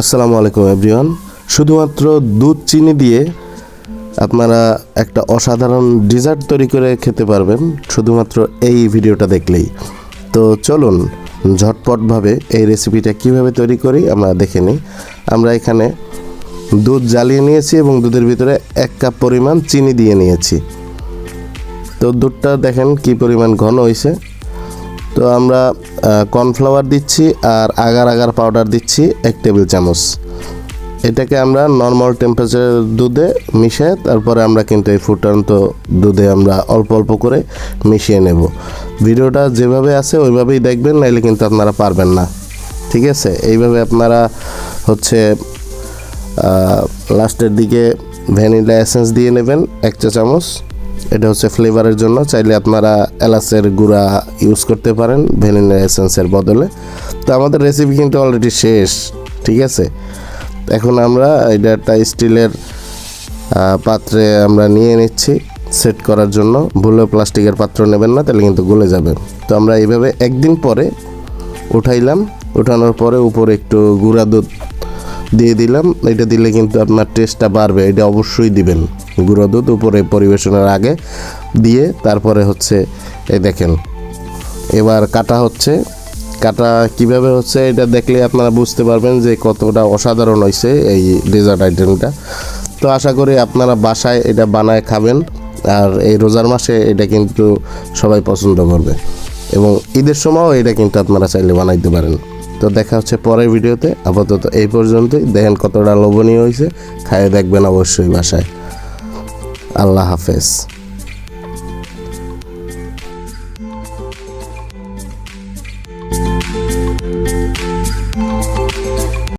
আসসালামু আলাইকুম এভরিওয়ান শুধুমাত্র দুধ, চিনি দিয়ে আপনারা একটা অসাধারণ ডিজার্ট তৈরি করে খেতে পারবেন, শুধুমাত্র এই ভিডিওটা দেখলেই। তো চলুন, ঝটপটভাবে এই রেসিপিটা কীভাবে তৈরি করি আমরা দেখে নিই। আমরা এখানে দুধ জ্বালিয়ে নিয়েছি এবং দুধের ভিতরে এক কাপ পরিমাণ চিনি দিয়ে নিয়েছি। তো দুধটা দেখেন কি পরিমাণ ঘন হয়েছে। তো আমরা কর্নফ্লাওয়ার দিচ্ছি আর আগার আগার পাউডার দিচ্ছি এক টেবিল চামচ। এটাকে আমরা নর্মাল টেম্পারেচার দুধে মিশিয়ে তারপরে আমরা কিন্তু এই ফুটান্ত দুধে আমরা অল্প অল্প করে মিশিয়ে নেব। ভিডিওটা যেভাবে আছে ওইভাবেই দেখবেন, নাইলে কিন্তু আপনারা পারবেন না। ঠিক আছে? এইভাবে আপনারা হচ্ছে লাস্টের দিকে ভ্যানিলা এসেন্স দিয়ে নেবেন, এক চা চামচ। এটা হচ্ছে ফ্লেভারের জন্য। চাইলে আপনারা এলাচের গুঁড়া ইউজ করতে পারেন ভ্যানিলা এসেন্সের বদলে। তো আমাদের রেসিপি কিন্তু অলরেডি শেষ, ঠিক আছে? এখন আমরা এটা একটা স্টিলের পাত্রে আমরা নিয়ে নিচ্ছি। সেট করার জন্য। ভুলে প্লাস্টিকের পাত্র নেবেন না, তাহলে কিন্তু গলে যাবে। তো আমরা এইভাবে একদিন পরে উঠাইলাম। উঠানোর পরে উপরে একটু গুঁড়া দুধ দিয়ে দিলাম। এটা দিলে কিন্তু আপনার টেস্টটা বাড়বে। এটা অবশ্যই দিবেন। গুঁড়ো দুধ উপরে পরিবেশনের আগে দিয়ে তারপরে হচ্ছে, এই দেখেন। এবার কাটা হচ্ছে। কাটা কীভাবে হচ্ছে এটা দেখলে আপনারা বুঝতে পারবেন যে কতটা অসাধারণ হয়েছে এই ডেজার্ট আইটেমটা তো আশা করি আপনারা বাসায় এটা বানায় খাবেন। আর এই রোজার মাসে এটা কিন্তু সবাই পছন্দ করবে। এবং ঈদের সময়ও এটা কিন্তু আপনারা চাইলে বানাইতে পারেন। তো দেখা হচ্ছে পরের ভিডিওতে। আপাতত এই পর্যন্তই। দেখেন কতটা লোভনীয় হয়েছে খায়ে দেখবেন অবশ্যই বাসায়। আল্লাহ হাফেজ।